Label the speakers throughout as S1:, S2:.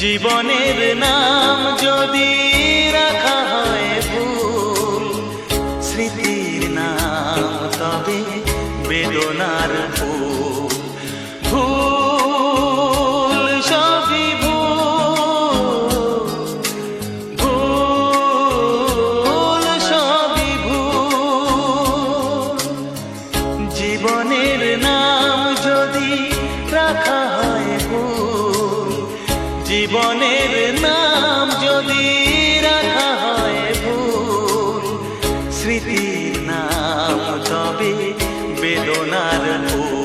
S1: জীবনের নাম যদি রাখা হয় ভুল স্মৃতির নাম তবে বেদনার ফুল জীবনের নাম যদি রাখা হয় ভুল স্মৃতির নাম তবে বেদনার ভুল।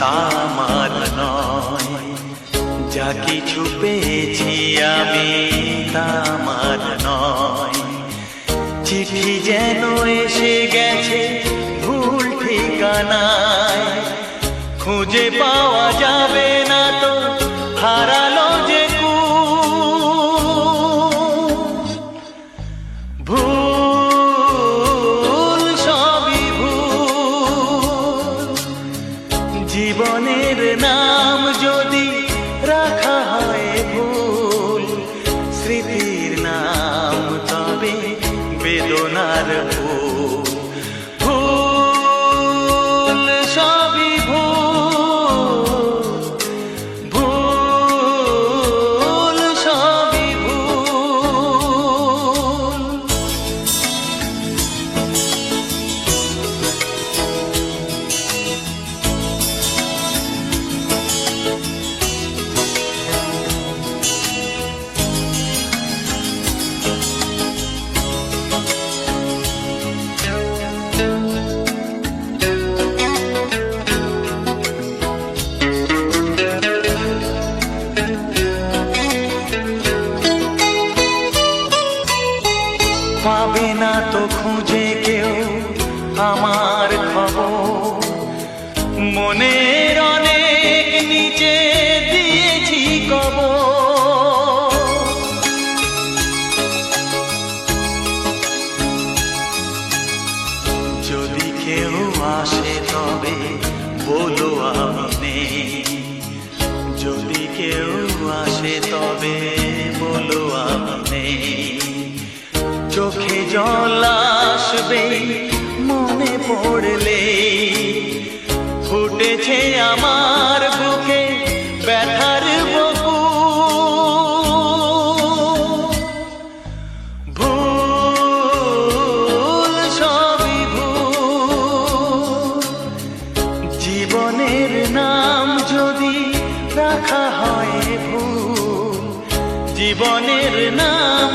S1: তা আমার নয়। যা কিছু পেয়েছি আমি তামার নয়। চিঠি যেন এসে গেছে ভুল ঠিকানায়। খুঁজে পাওয়া যাবে হয় ভুল। স্মৃতির নাম তবে বেদনার ভুল। না তো খুঁজে কেউ আমার খবর। মনের অনেক নিচে দিয়েছি কবর। যদি কেউ আসে তবে বলো আমি যদি কেউ আসে তবে বলো আমি নেই চোখে জল আসবে, মনে পড়লে। ফুটেছে আমার বুকে ব্যথার বকু। ভুল সবই ভুল। জীবনের নাম যদি রাখা হয় ভুল, জীবনের নাম